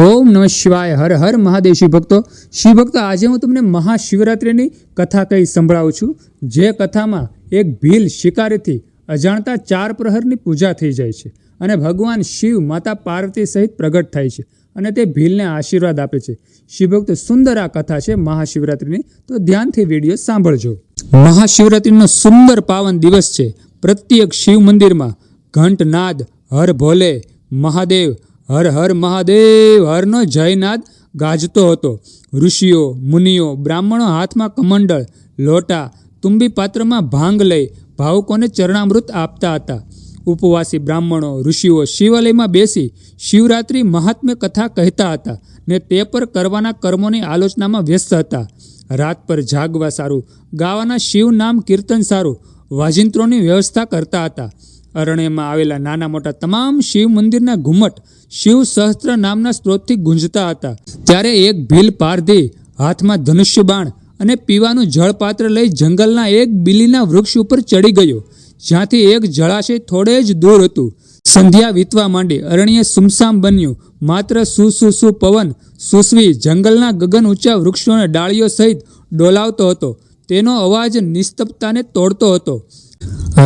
ઓમ નમઃ શિવાય. હર હર મહાદેવ શિવ ભક્તો. શિવ ભક્તો, આજે હું તમને મહાશિવરાત્રિની કથા કહી સંભળાવું છું? જે કથામાં એક ભીલ શિકારીથી અજાણતા ચાર પ્રહરની પૂજા થઈ જાય છે અને ભગવાન શિવ માતા પાર્વતી સહિત પ્રગટ થાય છે અને તે ભીલને આશીર્વાદ આપે છે. શિવ ભક્તો, સુંદર આ કથા છે મહાશિવરાત્રિની. તો ધ્યાનથી વીડિયો સાંભળજો. મહાશિવરાત્રિનો સુંદર પાવન દિવસ છે. પ્રત્યેક શિવ મંદિરમાં ઘંટનાદ, હર ભોલે, મહાદેવ હર હર મહાદેવ, હરનો જયનાદ ગાજતો હતો. ઋષિઓ, મુનિઓ, બ્રાહ્મણો હાથમાં કમંડળ, લોટા, તુંબી પાત્રમાં ભાંગ લઈ ભાવુકોને ચરણામૃત આપતા હતા. ઉપવાસી બ્રાહ્મણો, ઋષિઓ શિવાલયમાં બેસી શિવરાત્રિ મહાત્મ્ય કથા કહેતા હતા ને તે પર કરવાના કર્મોની આલોચનામાં વ્યસ્ત હતા. રાત પર જાગવા સારું, ગાવાના શિવ નામ કીર્તન સારું, વાજિંત્રોની વ્યવસ્થા કરતા હતા. અરણ્યમાં આવેલા નાના મોટા તમામ શિવ મંદિરના ઘુમટ શિવ સહસ્ત્ર નામના સ્ત્રોતથી ગુંજતા હતા. ત્યારે એક ભીલ પારધી હાથમાં ધનુષ્ય બાણ અને પીવાનું જળપાત્ર લઈ જંગલના એક બિલીના વૃક્ષ ઉપર ચડી ગયો, જ્યાંથી એક જળાશય થોડે જ દૂર હતું. સંધ્યા વીતવા માંડી, અરણ્ય સુમસામ બન્યું. માત્ર સુ સુ સુ પવન સુસવી જંગલના ગગન ઊંચા વૃક્ષોને ડાળીઓ સહિત ડોલાવતો હતો. તેનો અવાજ નિસ્તબ્ધતાને તોડતો હતો.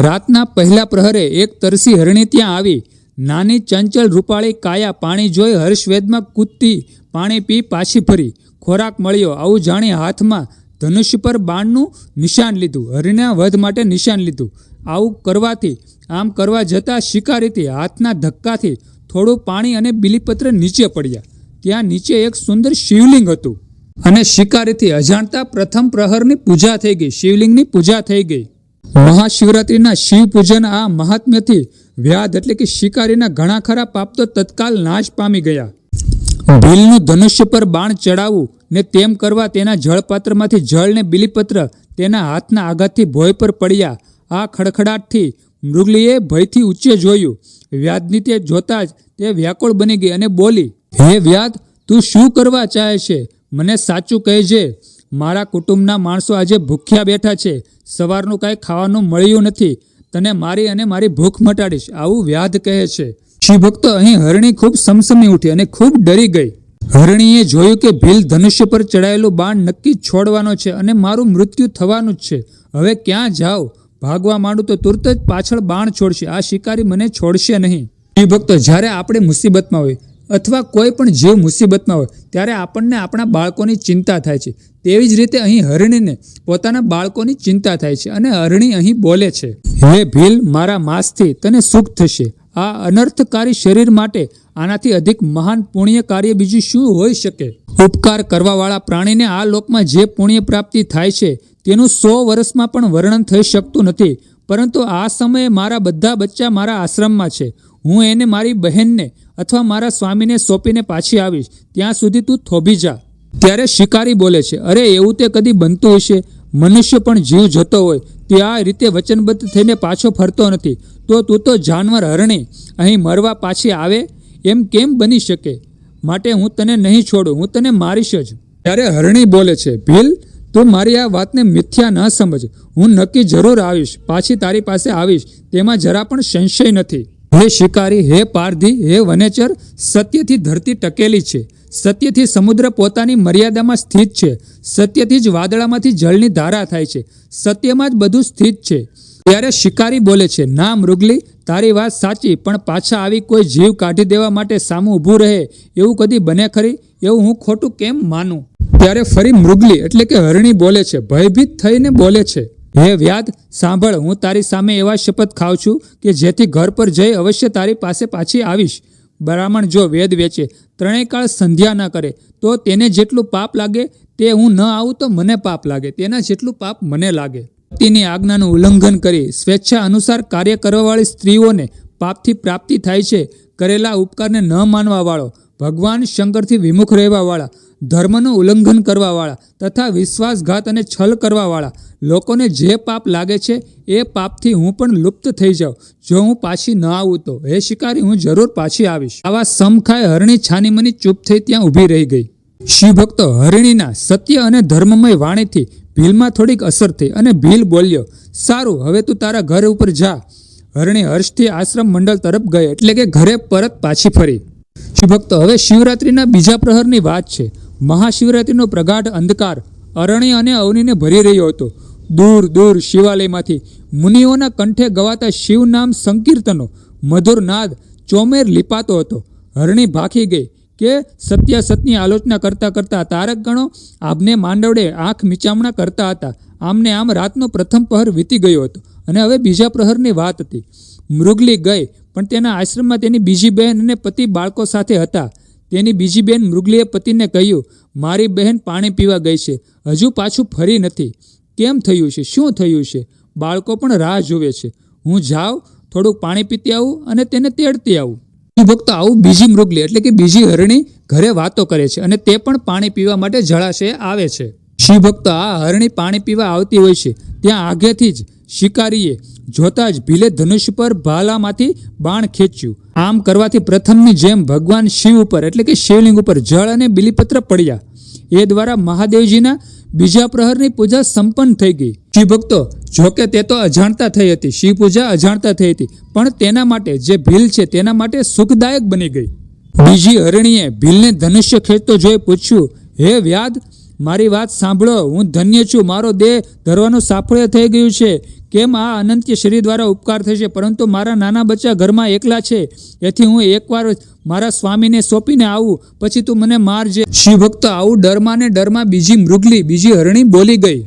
રાતના પહેલા પ્રહરે એક તરસી હરણી ત્યાં આવી. નાની ચંચલ રૂપાળી કાયા પાણી જોઈ હર્ષવેદમાં કૂદતી પાણી પી પાછી ફરી. ખોરાક મળ્યો. આવું જાણી હાથમાં ધનુષ્ય પર બાણનું નિશાન લીધું. હરિના વધ માટે નિશાન લીધું. આવું કરવાથી, આમ કરવા જતાં શિકારીથી હાથના ધક્કાથી થોડું પાણી અને બિલીપત્ર નીચે પડ્યા. ત્યાં નીચે એક સુંદર શિવલિંગ હતું. અને શિકારીથી અજાણતા પ્રથમ પ્રહરની પૂજા થઈ ગઈ. શિવલિંગની પૂજા થઈ ગઈ. મહાશિવરાત્રિના શિવ પૂજન આ મહાત્મ્યથી વ્યાધ એટલે કે શિકારીના ઘણા ખરા પાપ તો તત્કાલ નાશ પામી ગયા. ભીલનું ધનુષ્ય પર બાણ ચડાવવું ને તેમ કરવા તેના જળપાત્રમાંથી જળ ને બિલીપત્ર તેના હાથના આઘાતથી ભોય પર પડ્યા. આ ખડખડાટથી મૃગલીએ ભયથી ઊંચે જોયું. વ્યાધની તે જોતા જ તે વ્યાકુળ બની ગઈ અને બોલી, હે વ્યાધ તું શું કરવા ચાહે છે? મને સાચું કહેજે, મારા કુટુંબના માણસો આજે ભૂખ્યા બેઠા છે. સવારનું કાંઈ ખાવાનું મળ્યું નથી. તને મારી અને મારી ભૂખ મટાડીશ. આવું વ્યાધ કહે છે. શિવભક્તો અહીં હરણી ખૂબ સમસમી ઉઠી અને ખૂબ ડરી ગઈ. હરણીએ જોયું કે ભીલ ધનુષ્ય પર ચડાયેલું બાણ નક્કી છોડવાનો છે અને મારું મૃત્યુ થવાનું જ છે. હવે ક્યાં જાઓ ભાગવા માંડું તો તુરત જ પાછળ બાણ છોડશે. આ શિકારી મને છોડશે નહીં. ભક્તો, જ્યારે આપણે મુસીબતમાં હોય અથવા કોઈ પણ જીવ મુસીબતમાં હોય, ત્યારે આપણને આપણા બાળકોની ચિંતા થાય છે. તેવી જ રીતે અહીં હરણીને પોતાના બાળકોની ચિંતા થાય છે અને હરણી અહીં બોલે છે, હે ભીલ, મારા માંસથી તને સુખ થશે. આ અનર્થકારી શરીર માટે આનાથી અધિક મહાન પુણ્ય કાર્ય બીજું શું હોઈ શકે? ઉપકાર કરવાવાળા પ્રાણીને આ લોકમાં જે પુણ્ય પ્રાપ્તિ થાય છે, તેનું સો વર્ષમાં પણ વર્ણન થઈ શકતું નથી. પરંતુ આ સમયે મારા બધા બચ્ચા મારા આશ્રમમાં છે. હું એને મારી બહેનને અથવા મારા સ્વામીને સોંપીને પાછી આવીશ, ત્યાં સુધી તું થોભી જા. ત્યારે શિકારી બોલે છે, અરે, એવું તે કદી બનતું હશે? મનુષ્ય પણ જીવ જતો હોય, તે આ રીતે વચનબદ્ધ થઈને પાછો ફરતો નથી. તો તું તો જાનવર હરણી, અહીં મરવા પાછી આવે? એમ કેમ બની શકે? માટે હું તને નહીં છોડું, હું તને મારીશ જ. ત્યારે હરણી બોલે છે, ભીલ, તું મારી આ વાતને મિથ્યા ન સમજ. હું નક્કી જરૂર આવીશ, પાછી તારી પાસે આવીશ, તેમાં જરા પણ સંશય નથી. હે શિકારી, હે પારધી, હે વનેચર, સત્યથી ધરતી ટકેલી છે. સત્યથી સમુદ્ર પોતાની મર્યાદામાં સ્થિત છે. સત્યથી જ વાદળામાંથી જળની ધારા થાય છે. સત્યમાં જ બધું સ્થિત છે. ત્યારે શિકારી બોલે છે, ના મૃગલી, તારી વાત સાચી, પણ પાછા આવી કોઈ જીવ કાઢી દેવા માટે સામું ઊભું રહે. એવું કદી બને ખરી? એવું હું ખોટું કેમ માનું? ત્યારે ફરી મૃગલી, એટલે કે હરણી બોલે છે, ભયભીત થઈને બોલે છે હે વ્યાદ, સાંભળ, હું તારી સામે એવા શપથ ખાઉં છું કે જેથી ઘર પર જઈ અવશ્ય તારી પાસે પાછી આવીશ. બ્રાહ્મણ જો વેદ વેચે, ત્રણેય કાળ સંધ્યા ન કરે, તો તેને જેટલું પાપ લાગે તે હું ન આવું તો મને પાપ લાગે, તેના જેટલું પાપ મને લાગે. પતિની આજ્ઞાનું ઉલ્લંઘન કરી, સ્વેચ્છા અનુસાર કાર્ય કરવાવાળી સ્ત્રીઓને પાપથી પ્રાપ્તિ થાય છે, કરેલા ઉપકારને ન માનવાવાળો, ભગવાન શંકરથી વિમુખ રહેવાવાળા ધર્મનું ઉલ્લંઘન કરવાવાળા તથા વિશ્વાસઘાત અને છલ કરવાવાળા લોકોને જે પાપ લાગે છે, એ પાપથી હું પણ લુપ્ત થઈ જાઉં. જો હું પાછી ન આવું તો, હે શિકારી, હું જરૂર પાછી આવીશ. આવા સમખાય હરણી છાનીમની ચૂપ થઈ ત્યાં ઊભી રહી ગઈ. શિવ ભક્તો હરિણીના સત્ય અને ધર્મમય વાણીથી ભીલમાં થોડીક અસર થઈ અને ભીલ બોલ્યો, સારું, હવે તું તારા ઘર ઉપર જા. હરણી હર્ષથી આશ્રમ મંડળ તરફ ગઈ એટલે કે ઘરે પરત પાછી ફરી. શિવ ભક્તો હવે શિવરાત્રિના બીજા પ્રહરની વાત છે. મહાશિવરાત્રિનો પ્રગાઢ અંધકાર અરણ્ય અને અવનીને ભરી રહ્યો હતો. દૂર દૂર શિવાલયમાંથી મુનિઓના કંઠે ગવાતા શિવ નામ સંકીર્તનો મધુર નાદ ચોમેર લીપાતો હતો. હરણી ભાખી ગઈ કે સત્યાસતની આલોચના કરતાં કરતાં તારક ગણો આબને માંડવડે આંખ મીચામણા કરતા હતા. આમને આમ રાતનો પ્રથમ પ્રહર વીતી ગયો હતો અને હવે બીજા પ્રહરની વાત હતી. મૃગલી ગઈ, પણ તેના આશ્રમમાં તેની બીજી બહેન અને પતિ બાળકો સાથે હતા. તેની બીજી બહેન મૃગલીએ પતિને કહ્યું, મારી બહેન પાણી પીવા ગઈ છે. હજુ પાછું ફરી નથી. કેમ થયું છે? શું થયું છે બાળકો પણ રાહ જોવે છે. હું જાઉં, થોડુંક પાણી પીતી આવું અને તેને તેડતી આવું. ભક્તો આવું બીજી મૃગલી, એટલે કે બીજી હરણી, ઘરે વાતો કરે છે અને તે પણ પાણી પીવા માટે જળાશય આવે છે. શિવભક્ત આ હરણી પાણી પીવા આવતી હોય છે. ત્યાં આગેથી જ શિકારીએ જોતા જ ભીલે ધનુષ પર ભાલામાંથી બાણ ખેંચ્યું. આમ કરવાથી પ્રથમની જેમ ભગવાન શિવ ઉપર એટલે કે શિવલિંગ ઉપર જળ અને બિલીપત્ર પડ્યા. એ દ્વારા મહાદેવજીના બીજા પ્રહરની પૂજા સંપન્ન થઈ ગઈ. શિવ ભક્તો જોકે તે તો અજાણતા થઈ હતી શિવ પૂજા અજાણતા થઈ હતી, પણ તેના માટે જે ભીલ છે તેના માટે સુખદાયક બની ગઈ. બીજી હરણીએ ભીલને ધનુષ્ય ખેંચતો જોઈ પૂછ્યું, હે વ્યાદ મારી વાત સાંભળો, હું ધન્ય છું. મારો દેહ ધરવાનું સાફળ્ય થઈ ગયું છે. કેમ આ અનંત્ય શરીર દ્વારા ઉપકાર થશે? પરંતુ મારા નાના બચ્ચા ઘરમાં એકલા છે. એથી હું એકવાર મારા સ્વામીને સોંપીને આવું. પછી તું મને મારજે શિવભક્ત આવું ડરમાં ને ડરમાં બીજી મૃગલી, બીજી હરણી બોલી ગઈ.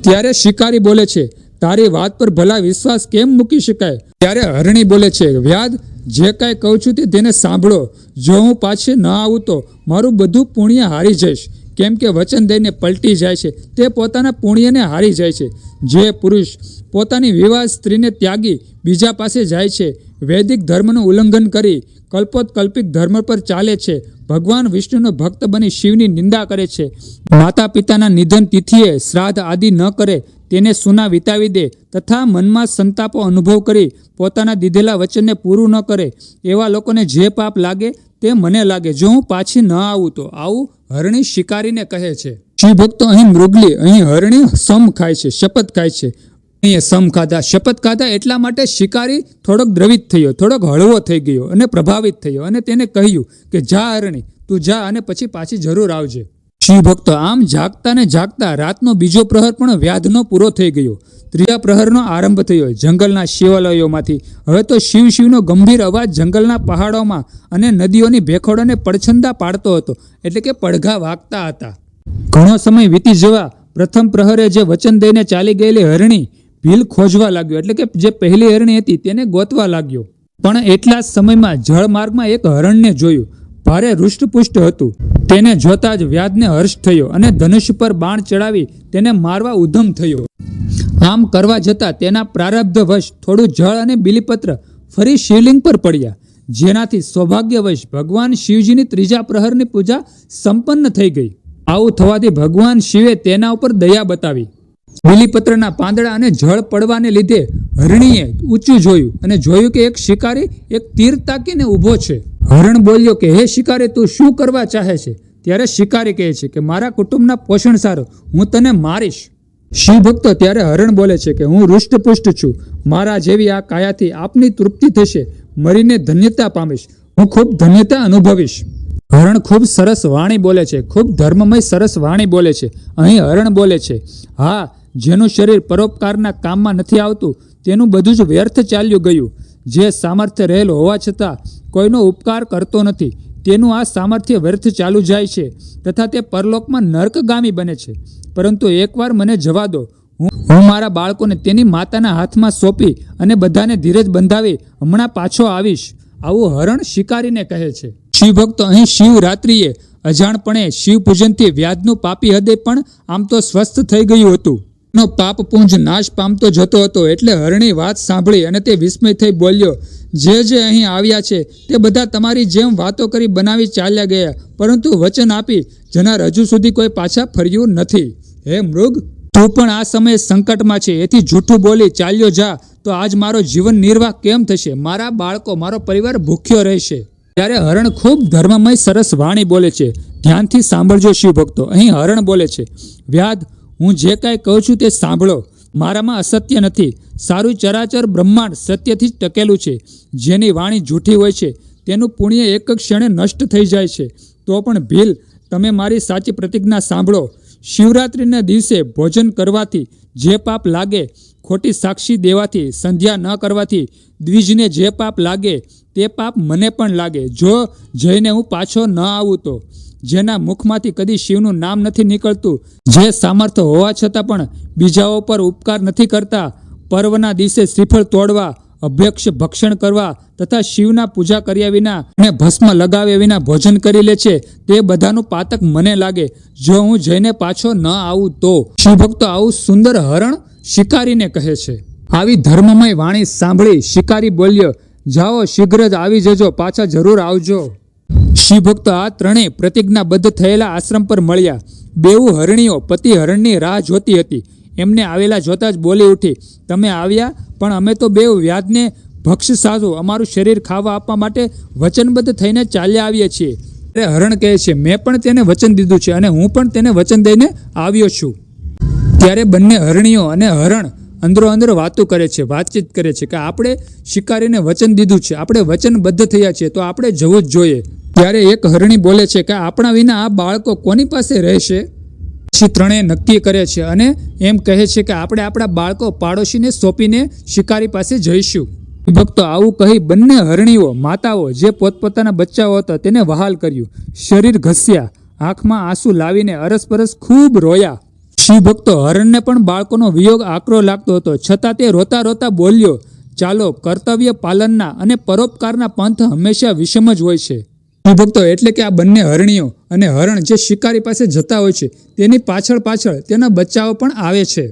ત્યારે શિકારી બોલે છે, તારી વાત પર ભલા વિશ્વાસ કેમ મૂકી શકાય? ત્યારે હરણી બોલે છે, વ્યાદ, જે કાંઈ કહું છું તે તેને સાંભળો. જો હું પાછે ન આવું તો મારું બધું પુણ્ય હારી જઈશ. કેમ કે વચન દઈને પલટી જાય છે. તે પોતાના પુણ્યને હારી જાય છે. જે પુરુષ પોતાની વિવાહ સ્ત્રીને ત્યાગી બીજા પાસે જાય છે. વૈદિક ધર્મનું ઉલ્લંઘન કરી કલ્પોત કલ્પિક ધર્મ પર ચાલે છે. ભગવાન વિષ્ણુનો ભક્ત બની શિવની નિંદા કરે છે. માતા પિતાના નિધન તિથિએ શ્રાદ્ધ આદિ ન કરે તેને સુના વિતાવી દે તથા મનમાં સંતાપો અનુભવ કરી પોતાના દીધેલા વચનને પૂરું ન કરે. એવા લોકોને જે પાપ લાગે તે મને લાગે. જો હું પાછી ન આવું તો આવું હરણી શિકારીને કહે છે શિવ ભક્તો અહીં મૃગલી, અહીં હરણી સમ ખાય છે, શપથ ખાય છે. એ સમ ખાધા. શપથ ખાધા એટલા માટે શિકારી થોડોક દ્રવિત થયો, થોડોક હળવો થઈ ગયો અને પ્રભાવિત થયો અને તેને કહ્યું કે, જા હરણી, તું જા અને પછી પાછી જરૂર આવજે. શિવ ભક્તો આમ જાગતા ને જાગતા રાતનો બીજો પ્રહર પણ વ્યાધનો પૂરો થઈ ગયો. ત્રીજા પ્રહરનો આરંભ થયો. જંગલના શિવાલયોમાંથી. હવે તો શિવ શિવનો ગંભીર અવાજ જંગલના પહાડોમાં અને નદીઓની ભેખોડોને પડછંદા પાડતો હતો. એટલે કે પડઘા વાગતા હતા. ઘણો સમય વીતી જવા પ્રથમ પ્રહરે જે વચન દઈને ચાલી ગયેલી હરણી ભીલ ખોજવા લાગ્યો. એટલે કે જે પહેલી હરણી હતી તેને ગોતવા લાગ્યો. પણ એટલા જ સમયમાં જળમાર્ગમાં એક હરણને જોયું. ભારે હૃષ્ટપુષ્ટ હતું. તેને જોતા જ વ્યાધને હર્ષ થયો અને ધનુષ્ય પર બાણ ચડાવી તેને મારવા ઉધમ થયો. આમ કરવા જતાં તેના પ્રારબ્ધવશ થોડું જળ અને બિલીપત્ર ફરી શિવલિંગ પર પડ્યા. જેનાથી સૌભાગ્યવશ ભગવાન શિવજીની ત્રીજા પ્રહરની પૂજા સંપન્ન થઈ ગઈ. આવું થવાથી ભગવાન શિવે તેના ઉપર દયા બતાવી. બિલીપત્રના પાંદડા અને જળ પડવાને લીધે હરણીએ ઊંચું જોયું અને જોયું કે એક શિકારી એક તીર તાકીને ઊભો છે. હરણ બોલ્યો કે, હે શિકારી, તું શું કરવા ચાહે છે? ત્યારે શિકારી કહે છે કે, મારા કુટુંબના પોષણ સારું, હું તને મારીશ. શિવ ભક્તો ત્યારે હરણ બોલે છે કે, હું હૃષ્ટપુષ્ટ છું. મારા જેવી આ કાયાથી આપની તૃપ્તિ થશે. મરીને ધન્યતા પામીશ. હું ખૂબ ધન્યતા અનુભવીશ. હરણ ખૂબ સરસ વાણી બોલે છે. ખૂબ ધર્મમય સરસ વાણી બોલે છે. અહીં હરણ બોલે છે, હા જેનું શરીર પરોપકારના કામમાં નથી આવતું, તેનું બધું જ વ્યર્થ ચાલ્યું ગયું. જે સામર્થ્ય રહેલ હોવા છતાં કોઈનો ઉપકાર કરતો નથી. તેનું આ સામર્થ્ય વ્યર્થ ચાલુ જાય છે તથા તે પરલોકમાં નર્કગામી બને છે. પરંતુ એકવાર મને જવા દો. હું મારા બાળકોને તેની માતાના હાથમાં સોંપી અને બધાને ધીરજ બંધાવી હમણાં પાછો આવીશ. આવું હરણ શિકારીને કહે છે. શિવ ભક્તો અહીં શિવરાત્રિએ અજાણપણે શિવ પૂજનથી વ્યાજનું પાપી હૃદય પણ આમ તો સ્વસ્થ થઈ ગયું હતું. નો પાપ પુંજ નાશ પામતો જતો હતો, એટલે હરણી વાત સાંભળી અને તે વિસ્મય થઈ બોલ્યો, જે જે અહીં આવ્યા છે, તે બધા તમારી જેમ વાતો કરી બનાવી ચાલ્યા ગયા, પરંતુ વચન આપી જનાર હજુ સુધી કોઈ પાછા ફર્યું નથી. હે મૃગ, તું પણ આ સમયે સંકટમાં છે, એથી જૂઠું બોલી ચાલ્યો જા, તો આજ મારો જીવન નિર્વાહ કેમ થશે? મારા બાળકો, મારો પરિવાર ભૂખ્યો રહેશે. ત્યારે હરણ ખૂબ ધર્મમય, સરસ વાણી બોલે છે. ધ્યાનથી સાંભળજો શિવ ભક્તો અહીં હરણ બોલે છે. વ્યાધ હું જે કાંઈ કહું છું તે સાંભળો. મારામાં અસત્ય નથી. સારું ચરાચર બ્રહ્માંડ સત્યથી જ ટકેલું છે. જેની વાણી જૂઠી હોય છે, તેનું પુણ્ય એક ક્ષણે નષ્ટ થઈ જાય છે. તો પણ ભીલ, તમે મારી સાચી પ્રતિજ્ઞા સાંભળો. શિવરાત્રિના દિવસે ભોજન કરવાથી જે પાપ લાગે, ખોટી સાક્ષી દેવાથી, સંધ્યા ન કરવાથી, દ્વિજને જે પાપ લાગે, તે પાપ મને પણ લાગે. જો જઈને હું પાછો ન આવું તો જેના મુખમાંથી કદી શિવનું નામ નથી નીકળતું, જે સામર્થ્ય હોવા છતાં પણ બીજાઓ પર ઉપકાર નથી કરતા, પર્વના દિવસે શ્રીફળ તોડવા, અભ્યક્ષ ભક્ષણ કરવા તથા શિવના પૂજા કર્યા વિના અને ભસ્મ લગાવ્યા વિના ભોજન કરી લે છે, તે બધાનું પાતક મને લાગે, જો હું જઈને પાછો ન આવું તો. શિવભક્તો આવું સુંદર હરણ શિકારીને કહે છે. આવી ધર્મમય વાણી સાંભળી શિકારી બોલ્યો, જાઓ શીઘ્ર જ આવી જજો, પાછા જરૂર આવજો. શિવભક્તો આ ત્રણેય પ્રતિજ્ઞાબદ્ધ થયેલા આશ્રમ પર મળ્યા. બેઉ હરણીઓ, પતિ હરણની રાહ જોતી હતી. એમને આવેલા જોતા જ બોલી ઉઠી, તમે આવ્યા, પણ અમે તો બેઉ વ્યાજને ભક્ષ સાધુ અમારું શરીર ખાવા આપવા માટે વચનબદ્ધ થઈને ચાલ્યા આવીએ છીએ. અરે હરણ કહે છે, મેં પણ તેને વચન દીધું છે અને હું પણ તેને વચન દઈને આવ્યો છું. ત્યારે બંને હરણીઓ અને હરણ અંદરો અંદર વાતો કરે છે, વાતચીત કરે છે કે આપણે શિકારીને વચન દીધું છે. આપણે વચનબદ્ધ થયા છીએ, તો આપણે જવું જ જોઈએ. ત્યારે એક હરણી બોલે છે કે આપણા વિના આ બાળકો કોની પાસે રહેશે? પછી ત્રણેય નક્કી કરે છે અને એમ કહે છે કે આપણે આપણા બાળકો પાડોશીને સોંપીને શિકારી પાસે જઈશું. ભક્તો આવું કહી બંને હરણીઓ, માતાઓ જે પોતપોતાના બચ્ચાઓ હતા તેને વહાલ કર્યું. શરીર ઘસ્યા, આંખમાં આંસુ લાવીને અરસપરસ ખૂબ રોયા. શિવભક્તો હરણને પણ બાળકોનો વિયોગ આકરો લાગતો હતો. છતાં તે રોતા રોતા બોલ્યો, ચાલો, કર્તવ્ય પાલનના અને પરોપકારના પંથ હંમેશા વિષમ જ હોય છે. શિવભક્તો એટલે કે આ બંને હરણીઓ અને હરણ જે શિકારી પાસે જતા હોય છે, તેની પાછળ પાછળ તેના બચ્ચાઓ પણ આવે છે.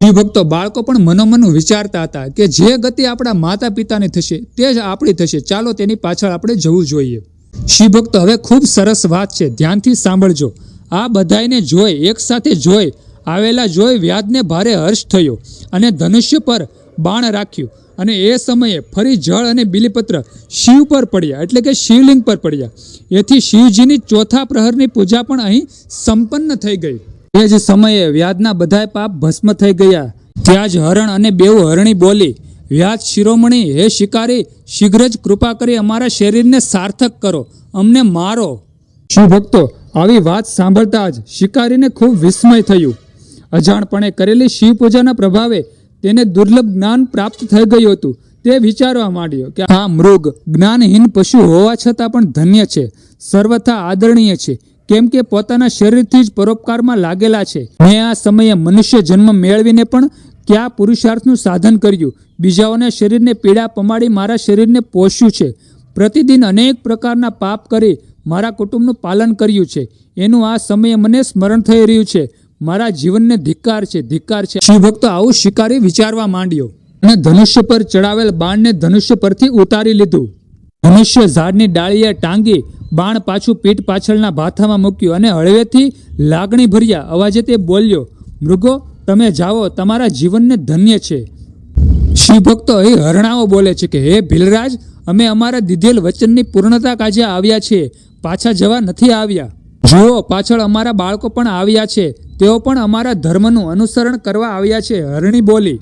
ભક્તો, બાળકો પણ મનોમન વિચારતા હતા કે જે ગતિ આપણા માતા પિતાની થશે, તે જ આપણી થશે. ચાલો તેની પાછળ આપણે જવું જોઈએ. શિવભક્તો હવે ખૂબ સરસ વાત છે. ધ્યાનથી સાંભળજો. આ બધાયને જોઈ, એક સાથે જોઈ, આવેલા જોઈ વ્યાજને ભારે હર્ષ થયો અને ધનુષ્ય પર બાણ રાખ્યું. અને એ સમયે ફરી જળ અને બિલીપત્ર શિવ પર પડ્યા, એટલે કે શિવલિંગ પર પડ્યા. એથી શિવજીની ચોથા પ્રહરની પૂજા પણ અહીં સંપન્ન થઈ ગઈ. એ જ સમયે વ્યાજના બધાય પાપ ભસ્મ થઈ ગયા. ત્યાં જ હરણ અને બેઉ હરણી બોલી, વ્યાજ શિરોમણી, હે શિકારી શીઘ્ર જ કૃપા કરી અમારા શરીરને સાર્થક કરો, અમને મારો. શિવભક્તો, આવી વાત સાંભળતા જ શિકારીને ખૂબ વિસ્મય થયું. અજાણપણે કરેલી શિવ પૂજાના પ્રભાવે તેને દુર્લભ જ્ઞાન પ્રાપ્ત થઈ ગયું હતું. તે વિચારવા માંડ્યો કે આ મૃગ જ્ઞાનહીન પશુ હોવા છતાં પણ ધન્ય છે, સર્વથા આદરણીય છે, કેમ કે પોતાના શરીરથી જ પરોપકારમાં લાગેલા છે. મેં આ સમયે મનુષ્ય જન્મ મેળવીને પણ ક્યાં પુરુષાર્થનું સાધન કર્યું? બીજાઓના શરીરને પીડા પમાડી મારા શરીરને પોષ્યું છે. પ્રતિદિન અનેક પ્રકારના પાપ કરી મારા કુટુંબનું પાલન કર્યું છે. એનું આ સમયે મને સ્મરણ થઈ રહ્યું છે. મારા જીવનને ધિક્કાર છે ધિક્કાર છે. શિવભક્ત આવું શિકારી વિચારવા માંડ્યો અને ધનુષ્ય પર ચડાવેલ બાણને ધનુષ્ય પરથી ઉતારી લીધું. ધનુષ્ય ઝાડની ડાળીએ ટાંગી બાણ પાછું પીઠ પાછળના ભાથામાં મૂક્યું અને હળવેથી લાગણી ભર્યા અવાજે તે બોલ્યો, મૃગો, તમે જાઓ, તમારા જીવનને ધન્ય છે. શિવભક્તો અહીં હરણાઓ બોલે છે કે, હે ભીલરાજ, અમે અમારા દીધેલ વચનની પૂર્ણતા કાજે આવ્યા છીએ, પાછા જવા નથી આવ્યા. જુઓ, પાછળ અમારા બાળકો પણ આવ્યા છે તેઓ પણ અમારા ધર્મનું અનુસરણ કરવા આવ્યા છે. હરણી બોલી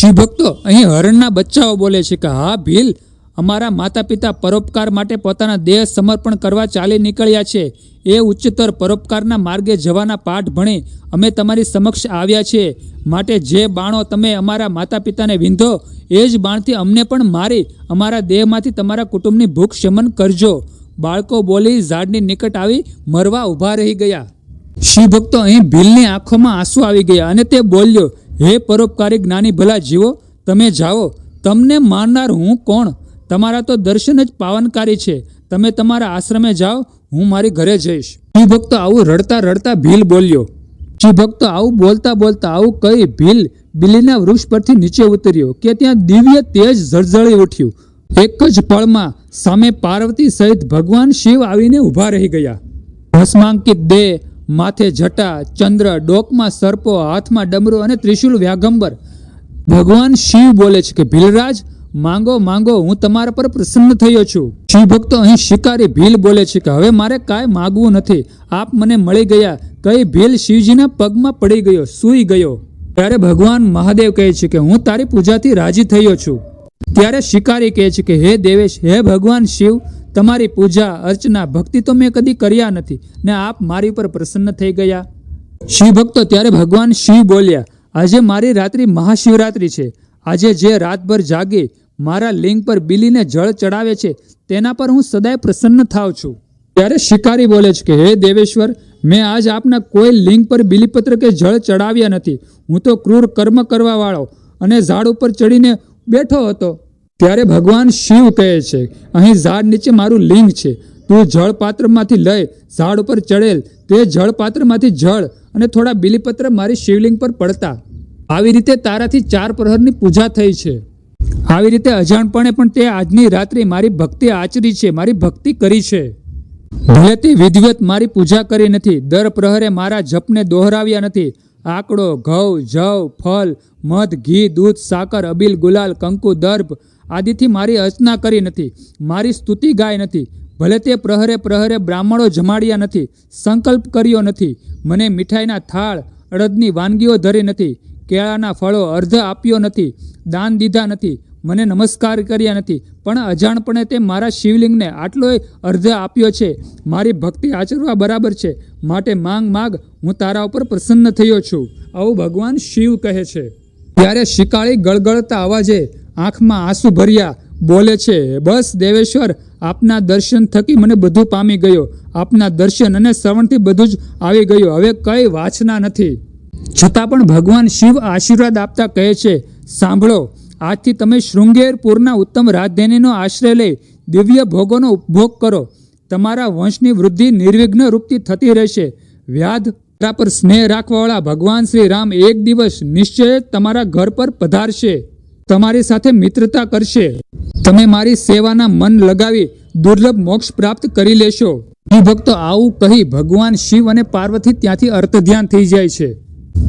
શિવભક્તો અહીં હરણના બચ્ચાઓ બોલે છે કે, હા, ભીલ, અમારા માતા પિતા પરોપકાર માટે પોતાના દેહ સમર્પણ કરવા ચાલી નીકળ્યા છે. એ ઉચ્ચતર પરોપકારના માર્ગે જવાના પાઠ ભણી અમે તમારી સમક્ષ આવ્યા છીએ માટે જે બાણો તમે અમારા માતા પિતાને વિંધો, એ જ બાણથી અમને પણ મારી અમારા દેહમાંથી તમારા કુટુંબની ભૂખ શમન કરજો. બાળકો બોલી ઝાડની નિકટ આવી મરવા ઊભા રહી ગયા. શિવભક્તો અહીં ભીલની આંખોમાં આંસુ આવી ગયા અને તે બોલ્યો, હે પરોપકારી જ્ઞાની ભલા જીવો, તમે જાઓ. તમને મારનાર હું કોણ? તમારા તો દર્શન જ પાવનકારી છે. તમે તમારા આશ્રમે જાઓ, હું મારી ઘરે જઈશ. શિવભક્તો આવું રડતા રડતા ભીલ બોલ્યો. શિવભક્તો આવું બોલતા બોલતા આવું કહી ભીલ બિલીના વૃક્ષ પરથી નીચે ઉતર્યો કે ત્યાં દિવ્ય તેજ ઝળઝળી ઉઠ્યું. એક જ પળમાં સામે પાર્વતી સહિત ભગવાન શિવ આવીને ઊભા રહી ગયા. ભસ્માંકિત દેહ માથે જટા, ચંદ્ર, ડોકમાં સર્પો, હાથમાં ડમરો અને ત્રિશુલ વ્યાગંબર. ભગવાન શિવ બોલે છે કે, ભીલરાજ, માંગો માંગો, હું તમારા પર પ્રસન્ન થયો છું. શિવ ભક્તો અહીં શિકારી ભીલ બોલે છે કે, હવે મારે કાંઈ માગવું નથી. આપ મને મળી ગયા. કઈ ભીલ શિવજીના પગમાં પડી ગયો, સૂઈ ગયો. ત્યારે ભગવાન મહાદેવ કહે છે કે, હું તારી પૂજાથી રાજી થયો છું. ત્યારે શિકારી કહે છે કે, હે દેવેશ, હે ભગવાન શિવ તમારી પૂજા, અર્ચના, ભક્તિ તો મેં કદી કર્યા નથી ને આપ મારી ઉપર પ્રસન્ન થઈ ગયા. શિવ ભક્તો ત્યારે ભગવાન શિવ બોલ્યા, આજે મારી રાત્રિ મહાશિવરાત્રિ છે. આજે જે રાતભર જાગે, મારા લિંગ પર બિલીને જળ ચડાવે છે, તેના પર હું સદાય પ્રસન્ન થાવ છું. ત્યારે શિકારી બોલે છે કે, હે દેવેશ્વર, મેં આજ આપના કોઈ લિંગ પર બિલીપત્ર કે જળ ચડાવ્યા નથી. હું તો ક્રૂર કર્મ કરવાવાળો અને ઝાડ ઉપર ચડીને બેઠો હતો. ત્યારે ભગવાન શિવ કહે છે, અહીં ઝાડ નીચે મારું લિંગ છે. તું જળપાત્રમાંથી લઈ ઝાડ ઉપર ચડેલ. તે જળપાત્રમાંથી જળ અને થોડા બિલીપત્ર મારી શિવલિંગ પર પડતા. આવી રીતે તારાથી ચાર પ્રહરની પૂજા થઈ છે. આવી રીતે અજાણપણે પણ તે આજની રાત્રે મારી ભક્તિ આચરી છે, મારી ભક્તિ કરી છે. ભલે તે વિધિવત મારી પૂજા કરી નથી. દર પ્રહરે મારા જપને દોહરાવ્યા નથી. આકડો, ઘઉં, જવ, ફલ, મધ, ઘી, દૂધ, સાકર, અબીલ, ગુલાલ, કંકુ દર્ભ આદિથી મારી અર્ચના કરી નથી, મારી સ્તુતિ ગાય નથી, ભલે તે પ્રહરે પ્રહરે બ્રાહ્મણો જમાડ્યા નથી, સંકલ્પ કર્યો નથી, મને મીઠાઈના થાળ, અડદની વાનગીઓ ધરી નથી, કેળાના ફળો અર્ધ આપ્યો નથી, દાન દીધા નથી, મને નમસ્કાર કર્યા નથી, પણ અજાણપણે તે મારા શિવલિંગને આટલોય અર્ધ આપ્યો છે, મારી ભક્તિ આચરવા બરાબર છે, માટે માંગ માગ હું તારા ઉપર પ્રસન્ન થયો છું. આવું ભગવાન શિવ કહે છે. ત્યારે શિકાળી ગળગળતા અવાજે આંખમાં આંસુ ભર્યા, બોલે છે, બસ દેવેશ્વર, આપના દર્શન થકી મને બધું પામી ગયો. આપના દર્શન અને શ્રવણથી બધું જ આવી ગયું. હવે કઈ વાંચના નથી. છતાં પણ ભગવાન શિવ આશીર્વાદ આપતા કહે છે, સાંભળો, આજથી તમે શૃંગેરપુરના ઉત્તમ રાજધાનીનો આશ્રય લઈ દિવ્ય ભોગોનો ઉપભોગ કરો. તમારા વંશની વૃદ્ધિ નિર્વિઘ્ન રૂપથી થતી રહેશે. વ્યાધ પર સ્નેહ રાખવાવાળા ભગવાન શ્રી રામ એક દિવસ નિશ્ચય તમારા ઘર પર પધારશે. તમારી સાથે મિત્રતા કરશે. તમે મારી સેવાના મન લગાવી દુર્લભ મોક્ષ પ્રાપ્ત કરી લેશો. હું ભક્તો, આવું કહી ભગવાન શિવ અને પાર્વતી ત્યાંથી અર્થ ધ્યાન થઈ જાય છે.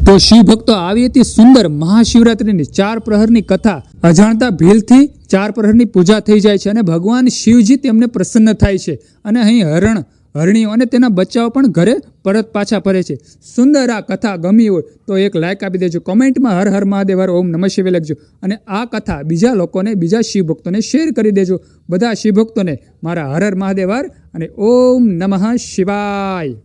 તો શિવ ભક્તો, આવી હતી સુંદર મહાશિવરાત્રિની ચાર પ્રહરની કથા અજાણતા ભીલથી ચાર પ્રહરની પૂજા થઈ જાય છે અને ભગવાન શિવજી તેમને પ્રસન્ન થાય છે. અને અહીં હરણ હરણીઓ અને તેના બચ્ચાઓ પણ ઘરે પરત પાછા ફરે છે. સુંદર આ કથા ગમી હોય તો એક લાઇક આપી દેજો. કોમેન્ટમાં હર હર મહાદેવ, હર ઓમ નમઃ શિવે લખજો. અને આ કથા બીજા લોકોને, બીજા શિવ ભક્તોને શેર કરી દેજો. બધા શિવ ભક્તોને મારા હર હર મહાદેવ, હર અને ઓમ નમઃ શિવાય.